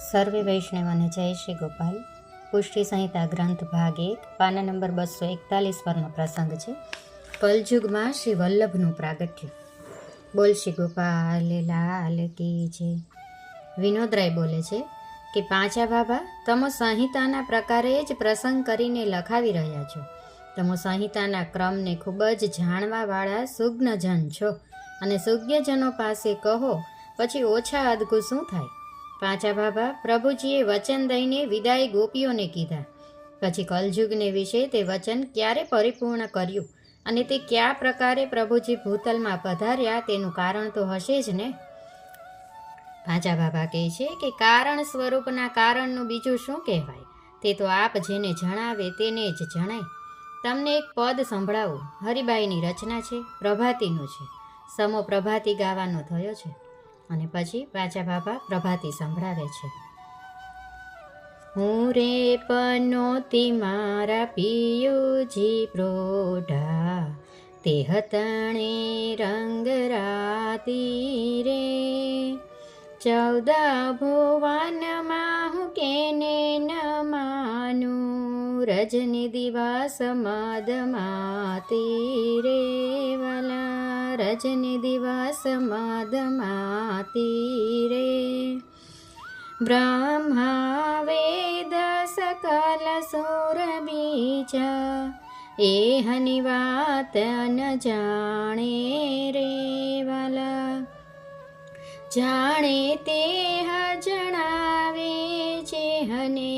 સર્વે વૈષ્ણવને જય શ્રી ગોપાલ. પુષ્ટિ સંહિતા ગ્રંથ ભાગ એક પાના નંબર બસો એકતાલીસ પરનો પ્રસંગ છે. કલયુગમાં શ્રી વલ્લભનું પ્રાગટ્ય. બોલ શ્રી ગોપાલ, લાલ કી છે વિનોદરાય બોલે છે કે, પાંચા બાબા, તમે સંહિતાના પ્રકારે જ પ્રસંગ કરીને લખાવી રહ્યા છો. તમે સંહિતાના ક્રમને ખૂબ જ જાણવાવાળા સુજ્ઞજન છો. અને સુજ્ઞજનો પાસે કહો, પછી ઓછા અદગું શું થાય? પાંચા બાબા પ્રભુજીએ વચન દઈને વિદાય ગોપીઓને કીધા. પછી કલયુગને વિશે તે વચન ક્યારે પરિપૂર્ણ કર્યું અને તે કયા પ્રકારે પ્રભુજી ભૂતલમાં પધાર્યા તેનું કારણ તો હશે જ ને? પાંચા બાબા કહે છે કે કારણ સ્વરૂપના કારણનું બીજું શું કહેવાય? તે તો આપ જેને જણાવે તેને જ જણાય. તમને એક પદ સંભળાવું. હરિબાઈની રચના છે, પ્રભાતીનું છે. સમો પ્રભાતી ગાવાનો થયો છે. અને પછી પાછા બાબા પ્રભાતી સંભળાવે છે. હું રે પનોતી મારા પિયુજી પ્રોઢા, તે હતણે રંગ રાતી રે. ચૌદા ભુવનમાં હું કેને ન માનું, રજની દિવસ રે વાલા. રજની દિવસ મદમાતી રે બ્રહ્મા વેદ સકલ સુર બીજા એ હની વાત ન જાણે રે વાલા જાણે તે જણાવે છે હને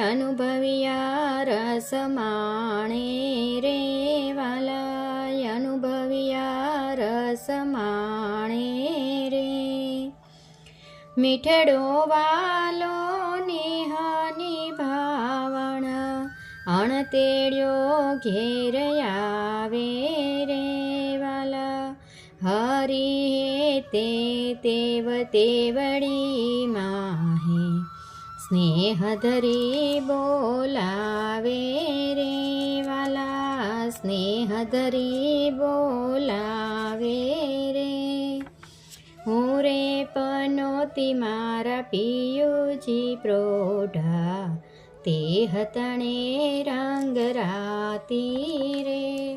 અનુભવ્યા રસ માણે અનુભવ્યા રસ માણે રે. મીઠડો વાલો નેહની ભાવણ અણતેડ્યો ઘેર આવે રે વાલા. હરી તે તેવ તેવડી માહે, સ્નેહ ધરી બોલાવે રે વાલા સ્નેહ ધરી બોલાવે રે. હું રે પનોતી મારા પિયુજી પ્રોઢા, તે હતણે રંગ રાતી રે.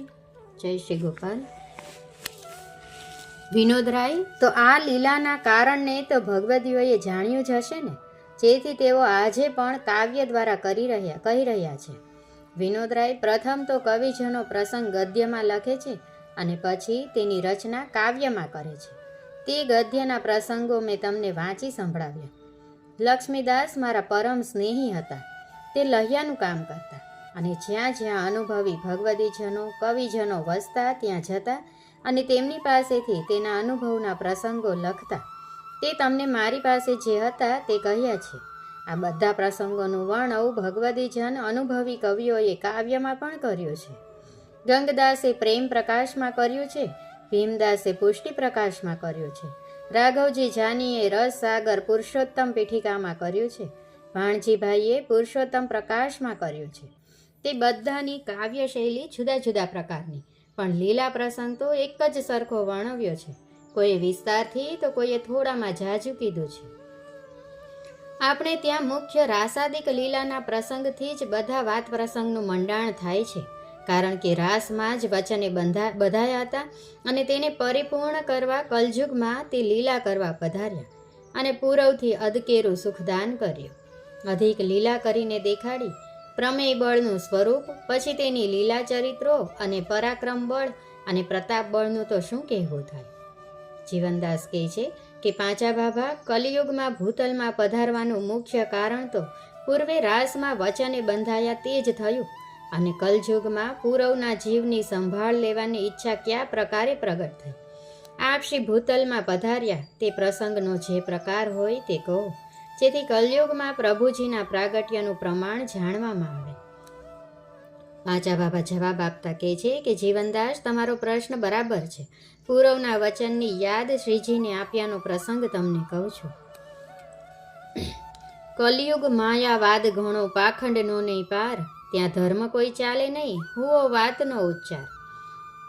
જય શ્રી ગોપાલ. વિનોદરાય તો આ લીલાના કારણને તો ભગવદીઓએ જાણ્યું જ હશે ને? જેથી તેઓ આજે પણ કાવ્ય દ્વારા કરી રહ્યા, કહી રહ્યા છે. વિનોદરાય પ્રથમ તો કવિજનો પ્રસંગ ગદ્યમાં લખે છે અને પછી તેની રચના કાવ્યમાં કરે છે. તે ગદ્યના પ્રસંગો મેં તમને વાંચી સંભળાવ્યા. લક્ષ્મીદાસ મારા પરમ સ્નેહી હતા. તે લહ્યાનું કામ કરતા અને જ્યાં જ્યાં અનુભવી ભગવદીજનો, કવિજનો વસતા ત્યાં જતા અને તેમની પાસેથી તેના અનુભવના પ્રસંગો લખતા. તે તમને મારી પાસે જે હતા તે કહ્યા છે. આ બધા પ્રસંગોનું વર્ણવ ભગવદીજન અનુભવી કવિઓએ કાવ્યમાં પણ કર્યું છે. ગંગદાસે પ્રેમ પ્રકાશમાં કર્યું છે, ભીમદાસે પુષ્ટિ પ્રકાશમાં કર્યું છે. રાઘવજી જાનીએ રસ સાગર પુરુષોત્તમ પીઠિકામાં કર્યું છે ભાણજીભાઈએ પુરુષોત્તમ પ્રકાશમાં કર્યું છે. તે બધાની કાવ્ય શૈલી જુદા જુદા પ્રકારની, પણ લીલા પ્રસંગ તો એક જ સરખો વર્ણવ્યો છે. કોઈએ વિસ્તારથી તો કોઈએ થોડામાં જાજુ કીધું છે. આપણે ત્યાં મુખ્ય રાસાદિક લીલાના પ્રસંગથી જ બધા વાત પ્રસંગનું મંડાણ થાય છે. કારણ કે રાસમાં જ વચને બંધા, બધાયા હતા અને તેને પરિપૂર્ણ કરવા કલયુગમાં તે લીલા કરવા પધાર્યા અને પૂરવથી અદકેરું સુખદાન કર્યું. અધિક લીલા કરીને દેખાડી, પ્રમેય બળનું સ્વરૂપ, પછી તેની લીલા ચરિત્રો અને પરાક્રમ બળ અને પ્રતાપ બળનું તો શું કહેવું થાય? જીવનદાસ કહે છે કે પાંચા બાબા, કલિયુગમાં ભૂતલમાં પધારવાનું મુખ્ય કારણ તો પૂર્વે રાસમાં વચને બંધાયા તે જ થયું. અને કલયુગમાં પૂરવના જીવની સંભાળ લેવાની ઈચ્છા કયા પ્રકારે પ્રગટ થઈ? આપ શ્રી ભૂતલમાં પધાર્યા, તે પ્રસંગનો જે પ્રકાર હોય તે કહો. જેથી કલયુગમાં પ્રભુજીના પ્રાગટ્યનું પ્રમાણ જાણવામાં આવે. પાંચા બાબા જવાબ આપતા કહે છે કે, જીવનદાસ, તમારો પ્રશ્ન બરાબર છે. પૂરવના વચનની યાદ શ્રીજીને આપ્યાનો પ્રસંગ તમને કહું છું. કલિયુગ માયાવાદ ઘણો પાખંડનો નહીં પાર. ત્યાં ધર્મ કોઈ ચાલે નહીં. હુઓ વાતનો ઉચ્ચાર.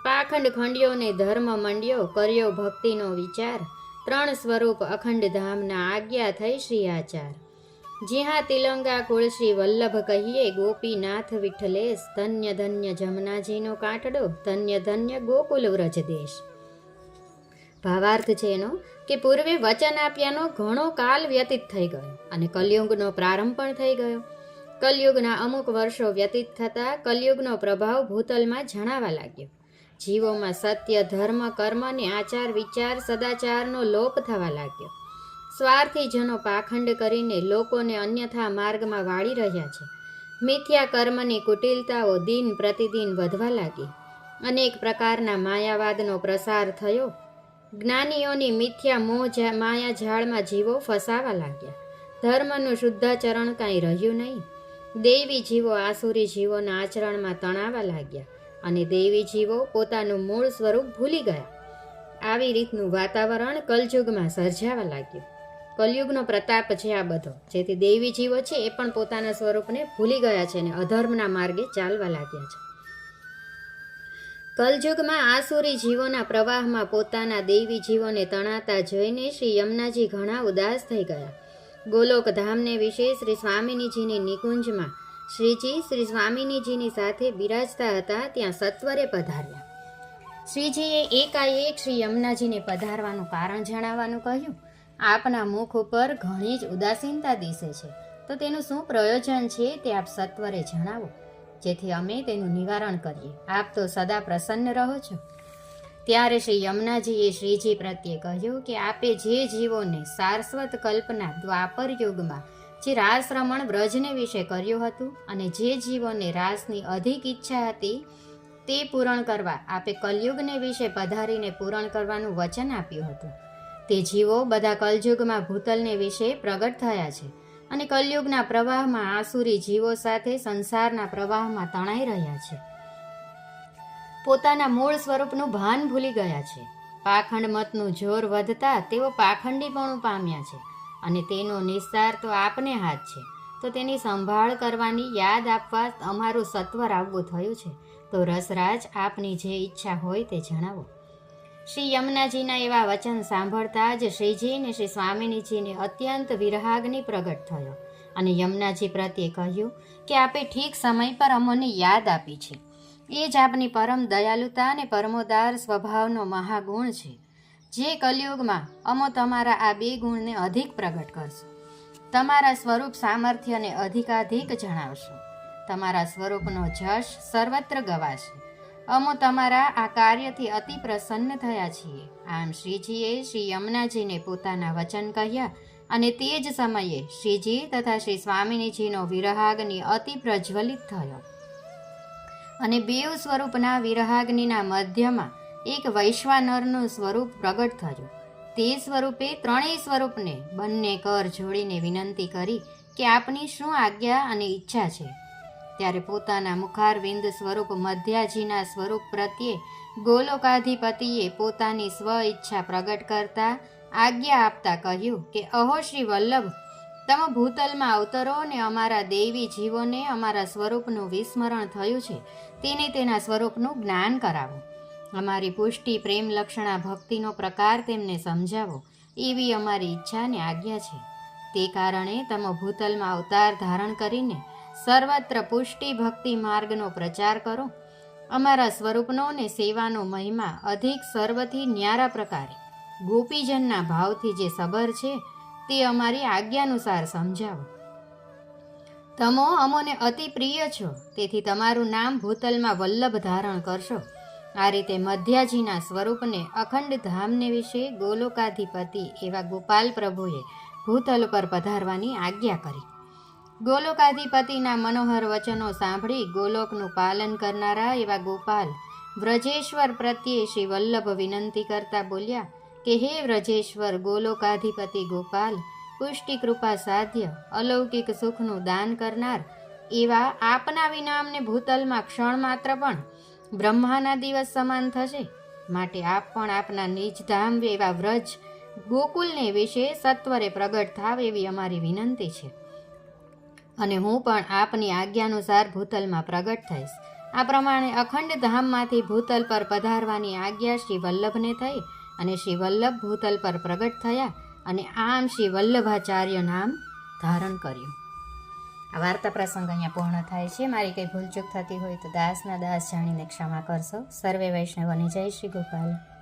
પાખંડ ખંડ્યો ને ધર્મ મંડ્યો. કર્યો ભક્તિનો વિચાર. ત્રણ સ્વરૂપ અખંડ ધામના આજ્ઞા થઈ શ્રી આચાર. જ્યાં તિલંગા કુળશ્રી વલ્લભ કહીએ, ગોપીનાથ વિઠ્ઠલેશ ધન્ય ધન્ય જમનાજીનો કાંટડો, ધન્ય ધન્ય ગોકુલ વ્રજ દેશ. ભાવાર્થ છે એનો કે પૂર્વે વચન આપ્યાનો ઘણો કાલ વ્યતીત થઈ ગયો અને કલયુગનો પ્રારંભ પણ થઈ ગયો. કલયુગના અમુક વર્ષો વ્યતીત થતાં કલયુગનો પ્રભાવ ભૂતલમાં જણાવા લાગ્યો. જીવોમાં સત્ય, ધર્મ, કર્મ અને આચાર વિચાર સદાચારનો લોપ થવા લાગ્યો. સ્વાર્થી જનો પાખંડ કરીને લોકોને અન્યથા માર્ગમાં વાળી રહ્યા છે. મિથ્યા કર્મની કુટિલતાઓ દિન પ્રતિદિન વધવા લાગી. અનેક પ્રકારના માયાવાદનો પ્રસાર થયો. જ્ઞાનીઓની મિથ્યા મોહ માયા ઝાડમાં જીવો ફસાવા લાગ્યા. ધર્મનું શુદ્ધાચરણ કાંઈ રહ્યું નહીં. દેવી જીવો આસુરી જીવોના આચરણમાં તણાવા લાગ્યા અને દેવી જીવો પોતાનું મૂળ સ્વરૂપ ભૂલી ગયા. આવી રીતનું વાતાવરણ કલયુગમાં સર્જાવા લાગ્યું. કલયુગનો પ્રતાપ છે આ બધો. જેથી દૈવી જીવો છે એ પણ પોતાના સ્વરૂપને ભૂલી ગયા છે અને અધર્મના માર્ગે ચાલવા લાગ્યા છે. કલયુગમાં આસુરી જીવોના પ્રવાહમાં પોતાના દૈવી જીવોને તણાતા જોઈને શ્રી યમુનાજી ઘણા ઉદાસ થઈ ગયા. ગોલોક ધામને વિશે શ્રી સ્વામિનીજીની નિકુંજમાં શ્રીજી શ્રી સ્વામિનીજીની સાથે બિરાજતા હતા ત્યાં સત્વરે પધાર્યા. શ્રીજીએ એકાએક શ્રી યમુનાજીને પધારવાનું કારણ જણાવવાનું કહ્યું. આપના મુખ ઉપર ઘણી જ ઉદાસીનતા દિશે છે. તો તેનું શું પ્રયોજન છે તે આપ સત્વરે જણાવો. જેથી અમે તેનું નિવારણ કરીએ. આપ તો સદા પ્રસન્ન રહો છો. ત્યારે શ્રી યમુનાજીએ શ્રીજી પ્રત્યે કહ્યું કે આપે જે જીવોને સારસ્વત કલ્પના દ્વાપર યુગમાં જે રાસ રમણ વ્રજને વિશે કર્યું હતું અને જે જીવોને રાસની અધિક ઈચ્છા હતી તે પૂરણ કરવા, આપે કલયુગને વિશે પધારીને પૂરણ કરવાનું વચન આપ્યું હતું. તે જીવો બધા કલયુગમાં ભૂતલને વિશે પ્રગટ થયા છે અને કલયુગના પ્રવાહમાં આસુરી જીવો સાથે સંસારના પ્રવાહમાં તણાઈ રહ્યા છે. પોતાના મૂળ સ્વરૂપનું ભાન ભૂલી ગયા છે. પાખંડ મતનું જોર વધતા તેઓ પાખંડીપણું પામ્યા છે અને તેનો નિસ્તાર તો આપને હાથ છે. તો તેની સંભાળ કરવાની યાદ આપવા અમારું સત્વર આવવું થયું છે. તો રસરાજ આપની જે ઈચ્છા હોય તે જણાવો. શ્રી યમુનાજીના એવા વચન સાંભળતા જ શ્રીજી ને શ્રી સ્વામિનીજીને અત્યંત વિરહાગ્નિ પ્રગટ થયો અને યમુનાજી પ્રત્યે કહ્યું કે આપે ઠીક સમય પર અમોને યાદ આપી છે. એ જ આપની પરમ દયાલુતા અને પરમોદાર સ્વભાવનો મહાગુણ છે. જે કલયુગમાં અમો તમારા આ બે ગુણને અધિક પ્રગટ કરશો. તમારા સ્વરૂપ સામર્થ્યને અધિકાધિક જણાવશો. તમારા સ્વરૂપનો જશ સર્વત્ર ગવાશે. અમો તમારા આ કાર્યથી અતિ પ્રસન્ન થયા છીએ. આમ શ્રીજીએ શ્રી યમુનાજીને પોતાના વચન કહ્યા અને તે જ સમયે શ્રીજી તથા શ્રી સ્વામિનીજીનો વિરહાગ્નિ અતિ પ્રજ્વલિત થયો. અને બેવ સ્વરૂપના વિરહાગ્નિના મધ્યમાં એક વૈશ્વાનરનું સ્વરૂપ પ્રગટ થયું. તે સ્વરૂપે ત્રણેય સ્વરૂપને બંને કર જોડીને વિનંતી કરી કે આપની શું આજ્ઞા અને ઈચ્છા છે? ત્યારે પોતાના મુખારવિંદ સ્વરૂપ મધ્યાજીના સ્વરૂપ પ્રત્યે ગોલોકાધિપતિએ પોતાની સ્વ ઈચ્છા પ્રગટ કરતા આજ્ઞા આપતા કહ્યું કે, અહો શ્રી વલ્લભ, તમે ભૂતલમાં અવતરો ને અમારા દેવી જીવોને અમારા સ્વરૂપનું વિસ્મરણ થયું છે. તેને તેના સ્વરૂપનું જ્ઞાન કરાવો. અમારી પુષ્ટિ, પ્રેમ, લક્ષણા, ભક્તિનો પ્રકાર તેમને સમજાવો. એવી અમારી ઈચ્છા અને આજ્ઞા છે. તે કારણે તમે ભૂતલમાં અવતાર ધારણ કરીને સર્વત્ર પુષ્ટિ ભક્તિ માર્ગનો પ્રચાર કરો. અમારા સ્વરૂપનો ને સેવાનો મહિમા અધિક સર્વથી ન્યારા પ્રકારે. ગોપીજનના ભાવથી જે સબર છે, તે અમારી આજ્ઞાનુસાર સમજાવો. તમો અમોને અતિ પ્રિય છો, તેથી તમારું નામ ભૂતલમાં વલ્લભ ધારણ કરશો. આ રીતે મધ્યાજીના સ્વરૂપને અખંડ ધામને વિશે ગોલોકાધિપતિ એવા ગોપાલ પ્રભુએ ભૂતલ પર પધારવાની આજ્ઞા કરી. ગોલોકાધિપતિના મનોહર વચનો સાંભળી ગોલોકનું પાલન કરનારા એવા ગોપાલ વ્રજેશ્વર પ્રત્યે શ્રી વલ્લભ વિનંતી કરતા બોલ્યા કે, હે વ્રજેશ્વર ગોલોકાધિપતિ ગોપાલ પુષ્ટિ કૃપા સાધ્ય, અલૌકિક સુખનું દાન કરનાર, એવા આપના વિનામને ભૂતલમાં ક્ષણ માત્ર પણ બ્રહ્માના દિવસ સમાન થશે, માટે આપ પણ આપના નિજધામ એવા વ્રજ ગોકુલને વિશે સત્વરે પ્રગટ થાવ એવી અમારી વિનંતી છે. અને હું પણ આપની આજ્ઞાનુસાર ભૂતલમાં પ્રગટ થઈશ. આ પ્રમાણે અખંડ ધામમાંથી ભૂતલ પર પધારવાની આજ્ઞા શ્રી વલ્લભને થઈ અને શ્રી વલ્લભ ભૂતલ પર પ્રગટ થયા અને આમ શ્રી વલ્લભાચાર્ય નામ ધારણ કર્યું. આ વાર્તા પ્રસંગ અહીંયા પૂર્ણ થાય છે. મારી કંઈ ભૂલચૂક થતી હોય તો દાસના દાસ જાણીને ક્ષમા કરશો. સર્વે વૈષ્ણવની જય શ્રી ગોપાલ.